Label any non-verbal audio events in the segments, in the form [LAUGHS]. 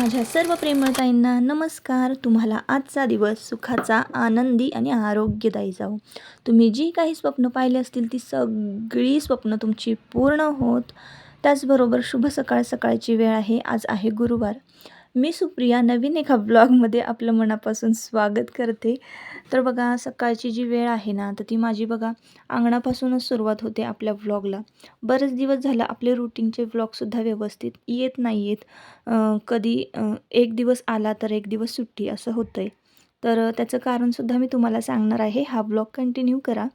माझ्या सर्व प्रेमळताईंना नमस्कार. तुम्हाला आजचा दिवस सुखाचा आनंदी आणि आरोग्यदायी जाऊ तुम्ही जी काही स्वप्न पाहिली असतील ती सगळी स्वप्न तुमची पूर्ण होत. त्याचबरोबर शुभ सकाळ सकाळची वेळ आहे आज आहे गुरुवार. मी सुप्रिया नवीन एका ब्लॉगमध्ये आपलं मनापासून स्वागत करते. तर बघा सकाळची जी वेळ आहे ना तर ती माझी बघा अंगणापासूनच सुरुवात होते आपल्या व्लॉगला बरेच दिवस झालं आपले रुटीनचे व्लॉगसुद्धा व्यवस्थित येत नाही आहेत कधी एक दिवस आला तर एक दिवस सुट्टी असं होतं आहे तर त्याचं कारणसुद्धा मी तुम्हाला सांगणार आहे. हा ब्लॉग कंटिन्यू करा.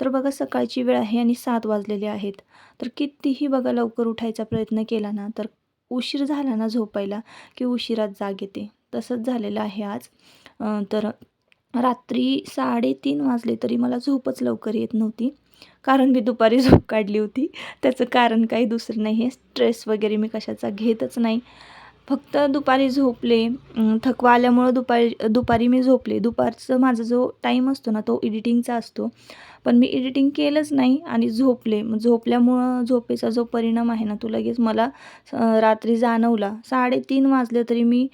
तर बघा सकाळची वेळ आहे आणि सात वाजलेले आहेत. तर कितीही बघा लवकर उठायचा प्रयत्न केला ना तर उशीर झाला ना झोपायला की उशिरात जाग येते. तसंच झालेलं आहे आज. तर रात्री साडेतीन वाजले तरी मला झोपच लवकर येत नव्हती. कारण मी दुपारी झोप काढली होती. त्याचं कारण काही दुसरं नाही आहे स्ट्रेस वगैरे मी कशाचा घेतच नाही. फक्त दुपारी झोपले थकवा आल्यामुळं दुपारी दुपारी मी झोपले. दुपारचं माझा जो टाईम असतो ना तो एडिटिंगचा असतो. पण मी एडिटिंग केलंच नाही आणि झोपले. मग झोपल्यामुळं झोपेचा जो परिणाम आहे ना तो लगेच मला रात्री जाणवला. साडेतीन वाजले तरी मी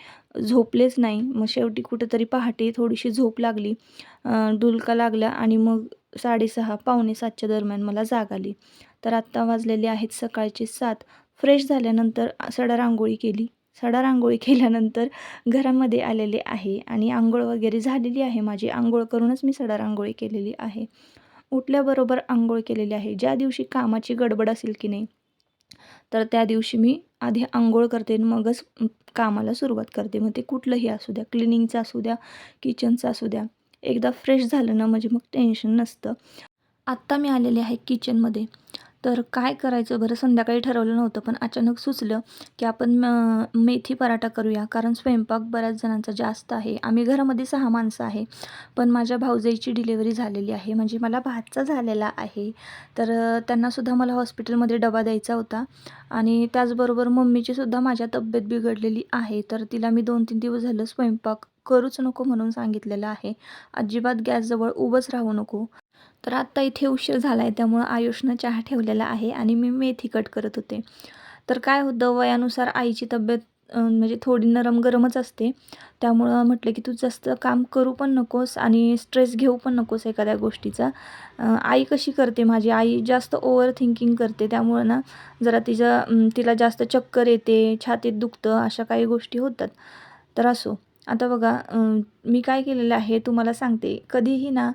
झोपलेच नाही. मग शेवटी कुठेतरी पहाटे थोडीशी झोप लागली. डुलका लागला आणि मग साडेसहा पावणे सातच्या दरम्यान मला जाग आली. तर आत्ता वाजलेले आहेत सकाळचे सात. फ्रेश झाल्यानंतर सडा रांगोळी केली. सडा रांगोळी केल्यानंतर घरामध्ये आलेले आहे आणि आंघोळ वगैरे झालेली आहे. माझी आंघोळ करूनच मी सडा रांगोळी केलेली आहे. उठल्याबरोबर आंघोळ केलेली आहे. ज्या दिवशी कामाची गडबड असेल की नाही तर त्या दिवशी मी आधी आंघोळ करते आणि मगच कामाला सुरुवात करते. मग ते कुठलंही असू द्या क्लिनिंगचं असू द्या किचनचं असू द्या एकदा फ्रेश झालं ना म्हणजे मग टेन्शन नसतं. आत्ता मी आलेले आहे किचनमध्ये. तर काय करायचं? बरं संध्याकाळी ठरवलं नव्हतं पण अचानक सुचलं की आपण मेथी पराठा करूया. कारण स्वयंपाक बऱ्याच जणांचा जास्त आहे. आम्ही घरामध्ये सहा माणसं आहे पण माझ्या भाऊजाईची डिलेवरी झालेली आहे. म्हणजे मला भातचा झालेला आहे. तर त्यांनासुद्धा मला हॉस्पिटलमध्ये डबा द्यायचा होता. आणि त्याचबरोबर मम्मीचीसुद्धा माझ्या तब्येत बिघडलेली आहे. तर तिला मी दोन तीन दिवस झालं स्वयंपाक करूच नको म्हणून सांगितलेलं आहे. अजिबात गॅसजवळ उभंच राहू नको. तर आत्ता इथे उशीर झाला आहे त्यामुळं आयुषनं चहा ठेवलेला आहे आणि मी मेथी कट करत होते. तर काय होतं वयानुसार आईची तब्येत म्हणजे थोडी नरम गरमच असते. त्यामुळं म्हटलं की तू जास्त काम करू पण नकोस आणि स्ट्रेस घेऊ पण नकोस एखाद्या गोष्टीचा. आई कशी करते माझी? आई जास्त ओव्हर थिंकिंग करते त्यामुळं ना जरा तिचं तिला जास्त चक्कर येते छातीत दुखतं अशा काही गोष्टी होतात. तर असो. आता बघा मी काय केलेलं आहे तुम्हाला सांगते. कधीही ना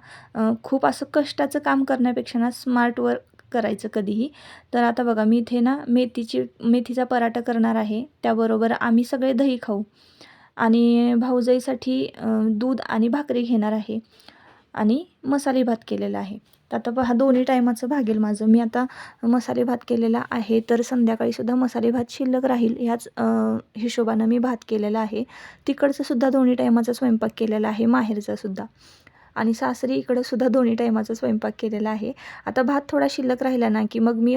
खूप असं कष्टाचं काम करण्यापेक्षा ना स्मार्ट वर्क करायचं कधीही. तर आता बघा मी इथे ना मेथीची मेथीचा पराठा करणार आहे. त्याबरोबर आम्ही सगळे दही खाऊ. आणि भाऊजाईसाठी दूध आणि भाकरी घेणार आहे. आणि मसाले भात केलेला आहे. तर आता पहा दोन्ही टायमाचं भागेल माझं. मी आता मसाले भात केलेला आहे तर संध्याकाळीसुद्धा मसाले भात शिल्लक राहील ह्याच हिशोबानं मी भात केलेला आहे. तिकडचंसुद्धा दोन्ही टायमाचा स्वयंपाक केलेला आहे माहेरचासुद्धा आणि सासरी इकडं सुद्धा दोन्ही टायमाचा स्वयंपाक केलेला आहे. आता भात थोडा शिल्लक राहिला ना की मग मी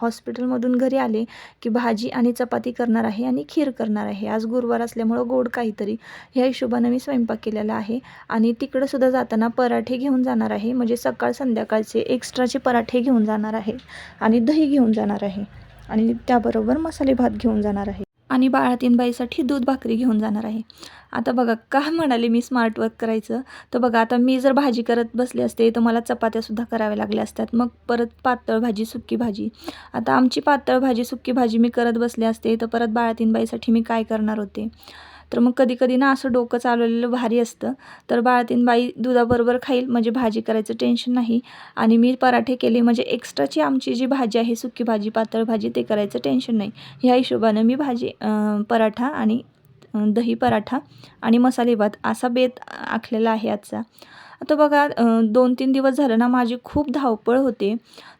हॉस्पिटलमधून घरी आले की भाजी आणि चपाती करणार आहे आणि खीर करणार आहे. आज गुरुवार असल्यामुळं गोड काहीतरी ह्या हिशोबानं मी स्वयंपाक केलेला आहे. आणि तिकडं सुद्धा जाताना पराठे घेऊन जाणार आहे. म्हणजे सकाळ संध्याकाळचे एक्स्ट्राचे पराठे घेऊन जाणार आहे आणि दही घेऊन जाणार आहे. आणि त्याबरोबर मसाले भात घेऊन जाणार आहे. आणि बाळातीनबाईसाठी दूध भाकरी घेऊन जाणार आहे. आता बघा का म्हणाले मी स्मार्ट वर्क करायचं? तर बघा आता मी जर भाजी करत बसले असते तर मला चपात्यासुद्धा कराव्या लागल्या असतात. मग परत पातळ भाजी सुक्की भाजी. आता आमची पातळ भाजी सुक्की भाजी मी करत बसले असते तर परत बाळातीनबाईसाठी मी काय करणार होते? तर मग कधी कधी ना असं डोकं चालवलेलं भारी असतं. तर बाळातीनबाई दुधाबरोबर खाईल म्हणजे भाजी करायचं टेन्शन नाही. आणि मी पराठे केले म्हणजे एक्स्ट्राची आमची जी भाजी आहे सुकी भाजी पातळ भाजी ते करायचं टेन्शन नाही. ह्या हिशोबानं मी भाजी पराठा आणि दही पराठा आणि मसाले भात असा बेत आखलेला आहे आजचा. आता बघा दोन तीन दिवस झालं ना माझी खूप धावपळ होते.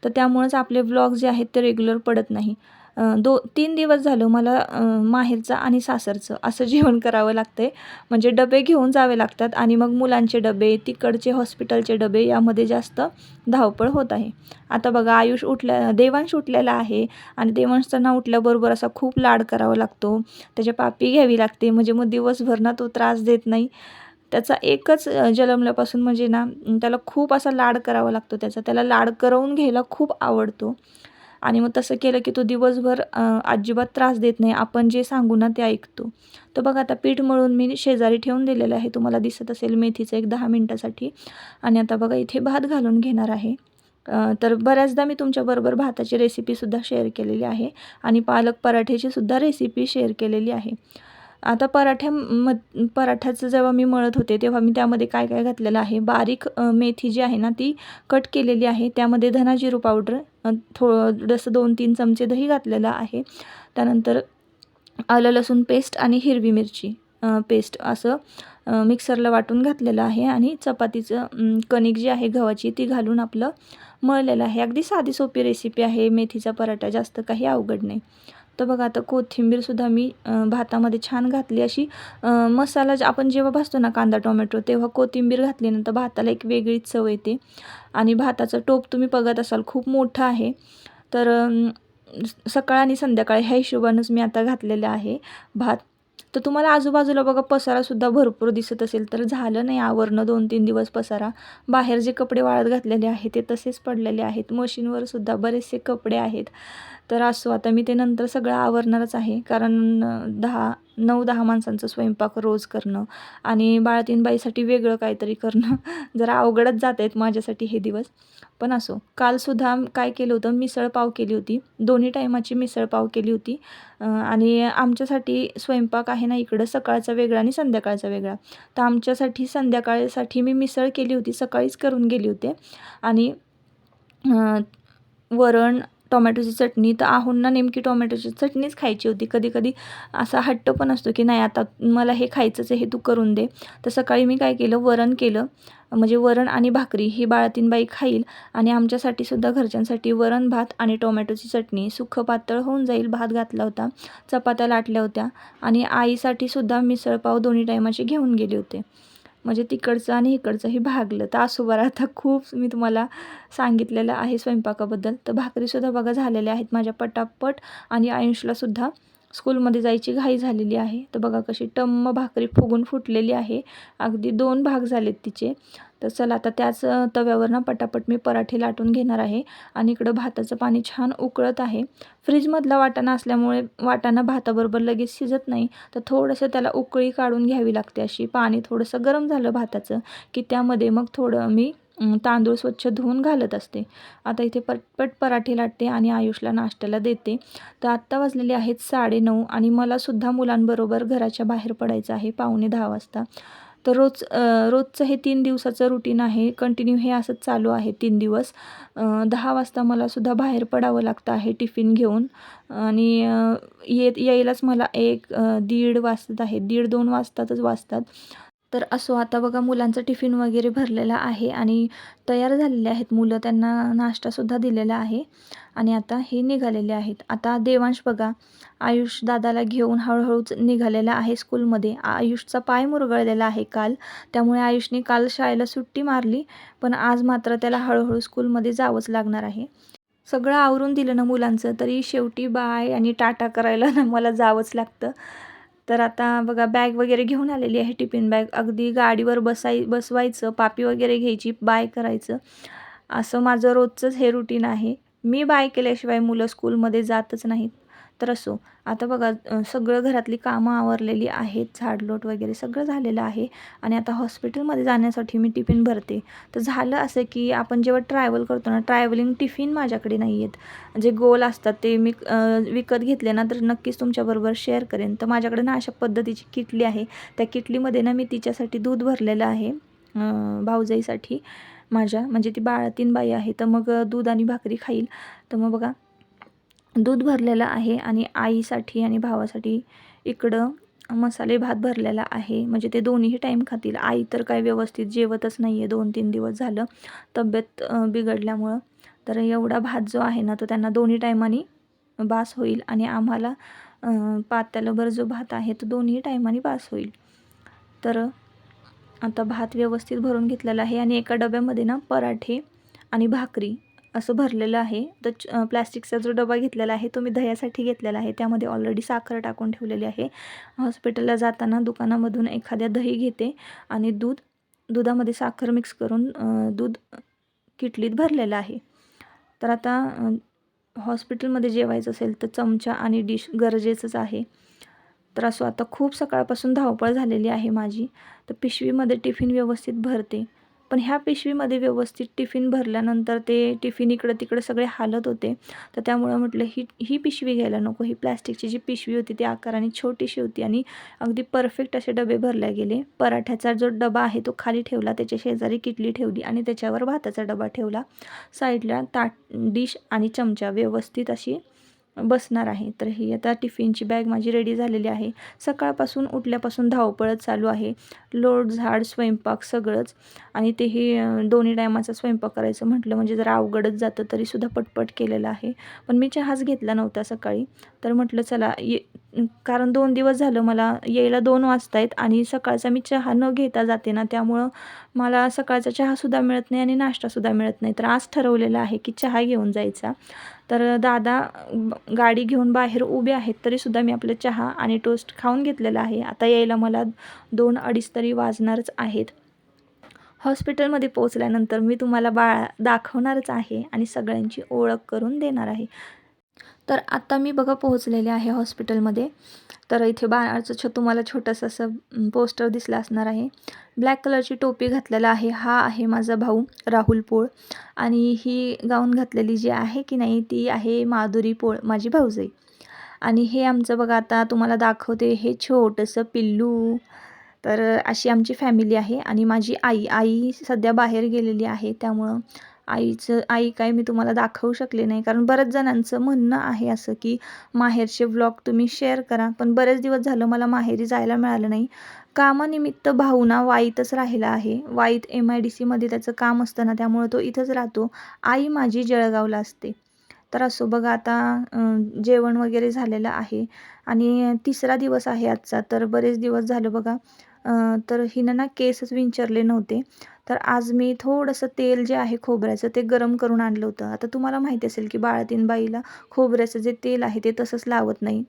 तर त्यामुळंच आपले व्लॉग जे आहेत ते रेग्युलर पडत नाही. दो तीन दिवस झालं मला माहेरचं आणि सासरचं असं जेवण करावं लागतं आहे म्हणजे डबे घेऊन जावे लागतात आणि मग मुलांचे डबे तिकडचे हॉस्पिटलचे डबे यामध्ये जास्त धावपळ होत आहे. आता बघा आयुष उठल्या देवांश उठलेला आहे आणि देवांशचा उठल्याबरोबर असा खूप लाड करावा लागतो. त्याच्या पापी घ्यावी लागते. म्हणजे मग दिवसभर ना तो त्रास देत नाही. त्याचा एकच जलमल्यापासून जन्मल्यापासून म्हणजे ना त्याला खूप असा लाड करावा लागतो. त्याचा त्याला लाड करवून घ्यायला खूप आवडतो. आणि मग तसं केलं की तो दिवसभर अजिबात त्रास देत नाही. आपण जे सांगू ना ते ऐकतो. तर बघा आता पीठ मळून मी शेजारी ठेवून दिलेलं आहे. तुम्हाला दिसत असेल मेथीचं एक दहा मिनटासाठी. आणि आता बघा इथे भात घालून घेणार आहे. तर बऱ्याचदा मी तुमच्याबरोबर भाताची रेसिपीसुद्धा शेअर केलेली आहे. आणि पालक पराठ्याची सुद्धा रेसिपी शेअर केलेली आहे. आता पराठ्या म पराठ्याचं जेव्हा मी मळत होते तेव्हा मी त्यामध्ये काय काय घातलेलं आहे? बारीक मेथी जी आहे ना ती कट केलेली आहे. त्यामध्ये धना जिरू पावडर थो थोडंसं दोन तीन चमचे दही घातलेलं आहे. त्यानंतर आलं लसूण पेस्ट आणि हिरवी मिरची पेस्ट असं मिक्सरला वाटून घातलेलं आहे. आणि चपातीचं कणिक जी आहे गव्हाची ती घालून आपलं मळलेलं आहे. अगदी साधी सोपी रेसिपी आहे. मेथीचा पराठा जास्त काही अवघड नाही. तर बघा आता कोथिंबीरसुद्धा मी भातामध्ये छान घातली. अशी मसाला आपण जेव्हा भासतो ना कांदा टोमॅटो तेव्हा कोथिंबीर घातली ना तर भाताला एक वेगळीच चव येते. आणि भाताचा टोप तुम्ही बघत असाल खूप मोठा आहे. तर स- सकाळ आणि संध्याकाळ ह्या हिशोबानंच मी आता घातलेलं आहे भात. तर तुम्हाला आजूबाजूला बघा पसारासुद्धा भरपूर दिसत असेल. तर झालं नाही आवरणं दोन तीन दिवस पसारा. बाहेर जे कपडे वाळत घातलेले आहेत ते तसेच पडलेले आहेत. मशीनवर सुद्धा बरेचसे कपडे आहेत. तर असो आता मी ते नंतर सगळं आवरणारच आहे. कारण दहा नऊ दहा माणसांचं स्वयंपाक रोज करणं आणि बाळतीनबाईसाठी वेगळं काहीतरी करणं. [LAUGHS] जरा अवघडच जात आहेत माझ्यासाठी हे दिवस. पण असो कालसुद्धा काय केलं होतं मिसळ पाव केली होती. दोन्ही टायमाची मिसळ पाव केली होती. आणि आमच्यासाठी स्वयंपाक आहे ना इकडं सकाळचा वेगळा आणि संध्याकाळचा वेगळा. तर आमच्यासाठी संध्याकाळसाठी मी मिसळ केली होती सकाळीच करून गेली होते. आणि वरण टोमॅटोची चटणी. तर आहोंना नेमकी टोमॅटोची चटणीच खायची होती. कधी कधी असा हट्ट पण असतो की नाही आता मला हे खायचंच आहे हे तू करून दे. तर सकाळी मी काय केलं वरण केलं. म्हणजे वरण आणि भाकरी ही बाळातीनबाई खाईल आणि आमच्यासाठी सुद्धा घरच्यांसाठी वरण भात आणि टोमॅटोची चटणी. सुखं पातळ होऊन जाईल भात घातला होता चपात्या लाटल्या होत्या आणि आईसाठी सुद्धा मिसळपाव दोन्ही टायमाचे घेऊन गेले होते. म्हणजे तिकडचं आणि इकडचंही भागलं. तर असो बरं आता खूप मी तुम्हाला सांगितलेलं आहे स्वयंपाकाबद्दल. तर भाकरीसुद्धा बघा झालेल्या आहेत माझ्या पटापट आणि आयुषलासुद्धा स्कूलमध्ये जायची घाई झालेली आहे. तर बघा कशी टम्म भाकरी फुगून फुटलेली आहे. अगदी दोन भाग झालेत तिचे. तर चला आता त्याच तव्यावरनं तव्यावर ना पटापट मी पराठे लाटून घेणार आहे. आणि इकडं भाताचं पाणी छान उकळत आहे. फ्रीजमधला वाटाणा असल्यामुळे वाटाणा भाताबरोबर लगेच शिजत नाही. तर थोडंसं त्याला उकळी काढून घ्यावी लागते अशी पाणी थोडंसं गरम झालं भाताचं की त्यामध्ये मग थोडं मी तांदूळ स्वच्छ धुवून घालत असते. आता इथे पटपट पराठे लाटते आणि आयुषला नाश्त्याला देते. तर आत्ता वाजलेले आहेत साडेनऊ आणि मलासुद्धा मुलांबरोबर घराच्या बाहेर पडायचं आहे पावणे दहा वाजता. तर रोज रोजचं हे तीन दिवसाचं रुटीन आहे. कंटिन्यू हे असंच चालू आहे तीन दिवस. दहा वाजता मलासुद्धा बाहेर पडावं लागतं आहे टिफिन घेऊन. आणि येत यायलाच मला एक दीड वाजतात आहे. दीड दोन वाजतातच वाजतात. तर असो आता बघा मुलांचं टिफिन वगैरे भरलेला आहे आणि तयार झालेले आहेत. मुलं त्यांना नाश्तासुद्धा दिलेला आहे आणि आता हे निघालेले आहेत. आता देवांश बघा आयुष दादाला घेऊन हळूहळूच निघालेला आहे स्कूलमध्ये. आयुषचा पाय मुरगळलेला आहे काल. त्यामुळे आयुषने काल शाळेला सुट्टी मारली पण आज मात्र त्याला हळूहळू स्कूलमध्ये जावंच लागणार आहे. सगळं आवरून दिलं ना मुलांचं तरी शेवटी बाय आणि टाटा करायला ना मला जावंच लागतं. तर आता बघा बॅग वगैरे घेऊन आलेली आहे टिफिन बॅग अगदी गाडीवर बसाय बसवायचं पापी वगैरे घ्यायची बाय करायचं. असं माझं रोजचंच हे रुटीन आहे. मी बाय केल्याशिवाय मुलं स्कूलमध्ये जातच नाहीत. तर असो. आता बघा सगळं घरातली कामं आवरलेली आहेत झाडलोट वगैरे सगळं झालेलं आहे आणि आता हॉस्पिटलमध्ये जाण्यासाठी मी टिफिन भरते. तर झालं असं की आपण जेव्हा ट्रॅव्हल करतो ना ट्रॅव्हलिंग टिफिन माझ्याकडे नाही आहेत जे गोल असतात ते मी विकत घेतले ना तर नक्कीच तुमच्याबरोबर शेअर करेन. तर माझ्याकडे ना अशा पद्धतीची किटली आहे. त्या किटलीमध्ये ना मी तिच्यासाठी दूध भरलेलं आहे भाऊजाईसाठी माझ्या. म्हणजे ती बाळातीन बाई आहे. तर मग दूध आणि भाकरी खाईल. तर मग बघा दूध भरलेलं आहे आणि आईसाठी आणि भावासाठी इकडं मसाले भात भरलेला आहे. म्हणजे ते दोन्हीही टाईम खातील. आई तर काय व्यवस्थित जेवतच नाही आहे दोन तीन दिवस झालं तब्येत बिघडल्यामुळं. तर एवढा भात जो आहे ना तो त्यांना दोन्ही टायमानी बास होईल आणि आम्हाला पात्यालाभर जो भात आहे तो दोन्ही टायमानी बास होईल. तर आता भात व्यवस्थित भरून घेतलेला आहे आणि एका डब्यामध्ये ना पराठे आणि भाकरी असं भरलेलं आहे. तर च- प्लॅस्टिकचा जो डबा घेतलेला आहे तो मी दह्यासाठी घेतलेला आहे. त्यामध्ये ऑलरेडी साखर टाकून ठेवलेली आहे. हॉस्पिटलला जाताना दुकानामधून एखाद्या दही घेते आणि दूध दुधामध्ये साखर मिक्स करून दूध किटलीत भरलेलं आहे. तर आता हॉस्पिटलमध्ये जेवायचं असेल तर चमचा आणि डिश गरजेचंच आहे. तर असो आता खूप सकाळपासून धावपळ झालेली आहे माझी. तर पिशवीमध्ये टिफिन व्यवस्थित भरते. पण ह्या पिशवीमध्ये व्यवस्थित टिफिन भरल्यानंतर ते टिफिन इकडं तिकडं सगळे हालत होते. तर त्यामुळं म्हटलं ही ही पिशवी घ्यायला नको. ही प्लॅस्टिकची जी पिशवी होती ती आकाराने छोटीशी होती आणि अगदी परफेक्ट असे डबे भरले गेले. पराठ्याचा जो डबा आहे तो खाली ठेवला. त्याच्या शेजारी किटली ठेवली आणि त्याच्यावर भाताचा डबा ठेवला. साईडला ताट डिश आणि चमचा व्यवस्थित अशी बसणार आहे. तर ही आता टिफिनची बॅग माझी रेडी झालेली आहे. सकाळपासून उठल्यापासून धावपळत चालू आहे. लोट झाड स्वयंपाक सगळंच. आणि तेही दोन्ही टायमाचा स्वयंपाक करायचं म्हटलं म्हणजे जरा अवघडच जातं तरीसुद्धा पटपट केलेलं आहे. पण मी चहाच घेतला नव्हता सकाळी. तर म्हटलं चला ये कारण दोन दिवस झालं मला यायला दोन वाजता आहेत आणि सकाळचा मी चहा न घेता जाते ना त्यामुळं मला सकाळचा चहासुद्धा मिळत नाही आणि नाश्तासुद्धा मिळत नाही. तर आज ठरवलेलं आहे की चहा घेऊन जायचा. तर दादा गाडी घेऊन बाहेर उभे आहेत तरीसुद्धा मी आपलं चहा आणि टोस्ट खाऊन घेतलेला आहे. आता यायला मला दोन अडीच तरी वाजणारच आहेत. हॉस्पिटलमध्ये पोचल्यानंतर मी तुम्हाला बाळा दाखवणारच आहे आणि सगळ्यांची ओळख करून देणार आहे. तर आता मी बघा पोहोचलेले आहे हॉस्पिटलमध्ये. तर इथे बाळाचं छ तुम्हाला छोटंसं असं पोस्टर दिसलं असणार आहे. ब्लॅक कलरची टोपी घातलेला आहे. हा आहे माझा भाऊ राहुल पोळ. आणि ही गाऊन घातलेली जी आहे की नाही ती आहे माधुरी पोळ माझी भाऊजाई. आणि हे आमचं बघा आता तुम्हाला दाखवते हे छोटंसं पिल्लू. तर अशी आमची फॅमिली आहे आणि माझी आई आई सध्या बाहेर गेलेली आहे त्यामुळं आईचं आई काय मी तुम्हाला दाखवू शकले नाही. कारण बऱ्याच जणांचं म्हणणं आहे असं की माहेरचे व्लॉग तुम्ही शेअर करा. पण बरेच दिवस झालं मला माहेरी जायला मिळालं नाही. कामानिमित्त भाऊना वाईतच राहिला आहे. वाईत एम आय डी सीमध्ये त्याचं काम असतं ना त्यामुळं तो इथंच राहतो. आई माझी जळगावला असते. तर असो बघा आता जेवण वगैरे झालेलं आहे. आणि तिसरा दिवस आहे आजचा. तर बरेच दिवस झालं बघा. तर हिनं ना केसच विंचरले नव्हते. तर आज मी थोडंसं तेल जे आहे खोबऱ्याचं ते गरम करून आणलं होतं. आता तुम्हाला माहिती असेल की बाळातीन बाईला खोबऱ्याचं जे तेल आहे ते तसंच लावत नाही.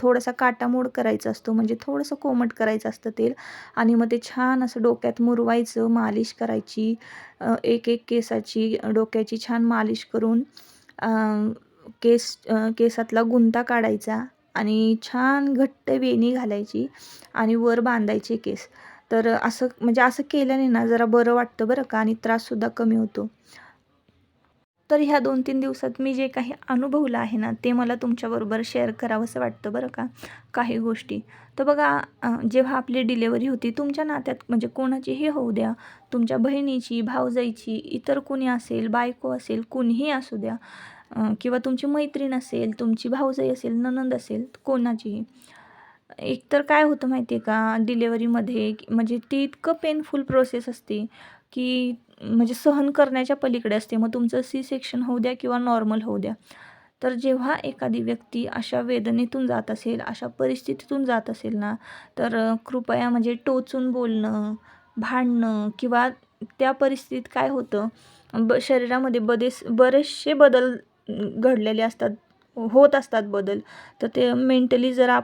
थोडासा काटामोड करायचा असतो म्हणजे थोडंसं कोमट करायचं असतं तेल आणि मग ते छान असं डोक्यात मुरवायचं मालिश करायची. एक एक केसाची डोक्याची छान मालिश करून केस केसातला गुंता काढायचा. आणि छान घट्ट वेणी घालायची आणि वर बांधायचे केस. तर असं म्हणजे असं केल्याने ना जरा बरं वाटतं बरं का आणि त्राससुद्धा कमी होतो. तर ह्या दोन तीन दिवसात मी जे काही अनुभवलं आहे ना ते मला तुमच्याबरोबर शेअर करावंसं वाटतं बरं का काही गोष्टी. तर बघा जेव्हा आपली डिलेवरी होती तुमच्या नात्यात म्हणजे कोणाचीही होऊ द्या तुमच्या बहिणीची भावजाईची इतर कोणी असेल बायको असेल कुणीही असू द्या किंवा तुमची मैत्रीण असेल तुमची भावजाई असेल ननंद असेल कोणाचीही एकतर काय होतं माहिती आहे का डिलेवरीमध्ये म्हणजे ती इतकं पेनफुल प्रोसेस असते की म्हणजे सहन करण्याच्या पलीकडे असते. मग तुमचं सी सेक्शन होऊ द्या किंवा नॉर्मल होऊ द्या. तर जेव्हा एखादी व्यक्ती अशा वेदनेतून जात असेल अशा परिस्थितीतून जात असेल ना तर कृपया म्हणजे टोचून बोलणं भांडणं किंवा त्या परिस्थितीत काय होतं ब शरीरामध्ये बरेच बरेचसे बदल घडलेले असतात होत असतात बदल. तर ते मेंटली जरा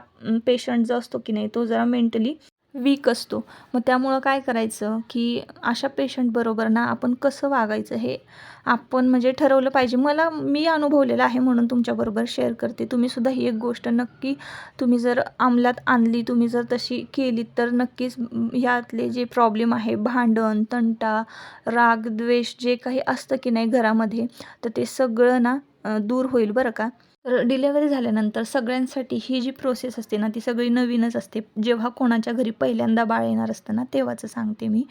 पेशंट जो असतो की नाही तो जरा मेंटली वीक असतो. मग त्यामुळं काय करायचं की अशा पेशंटबरोबर ना आपण कसं वागायचं हे आपण म्हणजे ठरवलं पाहिजे. मला मी अनुभवलेलं आहे म्हणून तुमच्याबरोबर शेअर करते. तुम्हीसुद्धा ही एक गोष्ट नक्की तुम्ही जर अंमलात आणली तुम्ही जर तशी केली तर नक्कीच ह्यातले जे प्रॉब्लेम आहे भांडण तंटा राग द्वेष जे काही असतं की नाही घरामध्ये तर ते सगळं ना दूर होईल बरं का? तर डिलेवरी झाल्यानंतर सगळ्यांसाठी ही जी प्रोसेस असते ना ती सगळी नवीनच असते. जेव्हा कोणाच्या घरी पहिल्यांदा बाळ येणार असतं ना तेव्हाचं सांगते मी.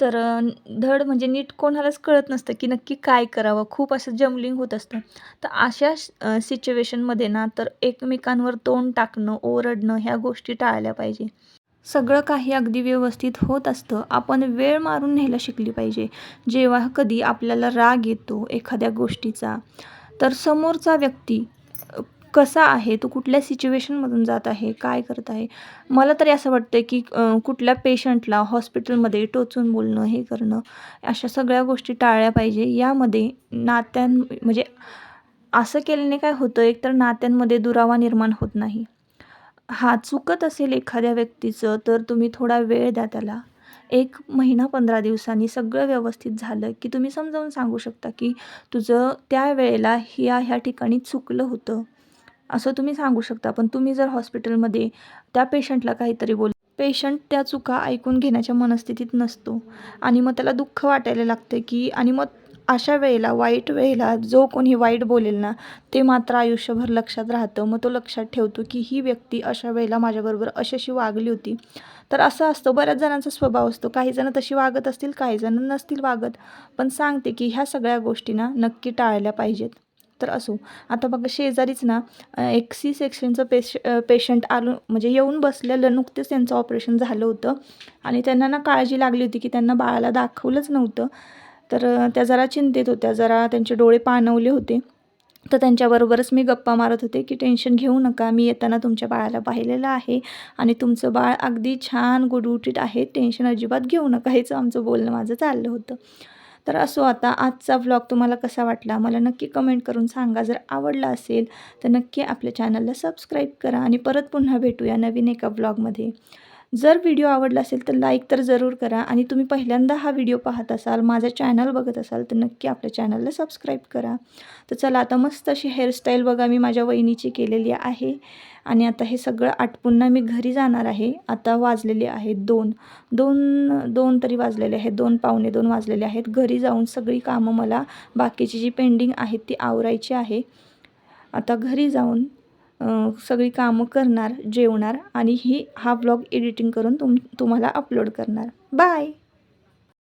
तर धड म्हणजे नीट कोणालाच कळत नसतं की नक्की काय करावं. खूप असं जमलिंग होत असतं. तर अशा सिच्युएशनमध्ये ना तर एकमेकांवर तोंड टाकणं ओरडणं ह्या गोष्टी टाळल्या पाहिजे. सगळं काही अगदी व्यवस्थित होत असतं. आपण वेळ मारून न्यायला शिकली पाहिजे. जेव्हा कधी आपल्याला राग येतो एखाद्या गोष्टीचा तर समोरचा व्यक्ती कसा आहे? तो कुठल्या सिच्युएशनमधून जात आहे? काय करत आहे? मला तरी असं वाटतं की कुठल्या पेशंटला हॉस्पिटलमध्ये टोचून बोलणं हे करणं अशा सगळ्या गोष्टी टाळल्या पाहिजे. यामध्ये नात्यां म्हणजे असं केल्याने काय होतं? एकतर नात्यांमध्ये दुरावा निर्माण होत नाही. हा चुकत असेल एखाद्या व्यक्तीचं तर तुम्ही थोडा वेळ द्या त्याला. एक महिना पंधरा दिवसांनी सगळं व्यवस्थित झालं की तुम्ही समजावून सांगू शकता की तुझं त्या वेळेला ह्या ह्या ठिकाणी चुकलं होतं. असं तुम्ही सांगू शकता. पण तुम्ही जर हॉस्पिटलमध्ये त्या पेशंटला काहीतरी बोल पेशंट त्या चुका ऐकून घेण्याच्या मनस्थितीत नसतो. आणि मग त्याला दुःख वाटायला लागते की आणि मग अशा वेळेला वाईट वेळेला जो कोणी वाईट बोलेल ना ते मात्र आयुष्यभर लक्षात राहतं. मग तो लक्षात ठेवतो की ही व्यक्ती अशा वेळेला माझ्याबरोबर अशी अशी वागली होती. तर असं असतं बऱ्याच जणांचा स्वभाव असतो. काही जण तशी वागत असतील काही जण नसतील वागत. पण सांगते की ह्या सगळ्या गोष्टींना नक्की टाळल्या पाहिजेत. तर असो. आता बघा शेजारीच ना एक सी सेक्शनचं पेश पेशंट आलो म्हणजे येऊन बसलेलं नुकतेच त्यांचं ऑपरेशन झालं होतं. आणि त्यांना ना काळजी लागली होती की त्यांना बाळाला दाखवलंच नव्हतं. तर त्या जरा चिंतेत होत्या. जरा त्यांचे डोळे पाणवले होते. तर त्यांच्याबरोबरच मी गप्पा मारत होते की टेन्शन घेऊ नका मी येताना तुमच्या बाळाला पाहिलेलं आहे आणि तुमचं बाळ अगदी छान गुडगुटीत आहे टेन्शन अजिबात घेऊ नका हेच आमचं बोलणं माझं चाललं होतं. तर असो आता आजचा व्लॉग तुम्हाला कसा वाटला? मला नक्की कमेंट करून सांगा. जर आवडला असेल तर नक्की आपल्या चॅनलला सबस्क्राईब करा आणि परत पुन्हा भेटूया नवीन एका व्लॉगमध्ये जर व्हिडिओ आवडला असेल तर लाईक तर जरूर करा आणि तुम्ही पहिल्यांदा हा व्हिडिओ पाहत असाल माझा चॅनल बघत असाल तर नक्की आपल्या चॅनलला सबस्क्राईब करा. तर चला आता मस्त अशी हेअरस्टाईल बघा मी माझ्या वहिनीची केलेली आहे आणि आता हे सगळं आटपून मी घरी जाणार आहे. आता वाजलेले आहेत दोन. दोन दोन तरी वाजलेले आहेत. दोन पावणे दोन वाजलेले आहेत. घरी जाऊन सगळी कामं मला बाकीची जी पेंडिंग आहेत ती आवरायची आहे. आता घरी जाऊन सगळी कामं करणार जेवणार आणि ही हा ब्लॉग एडिटिंग करून तुम तुम्हाला अपलोड करणार. बाय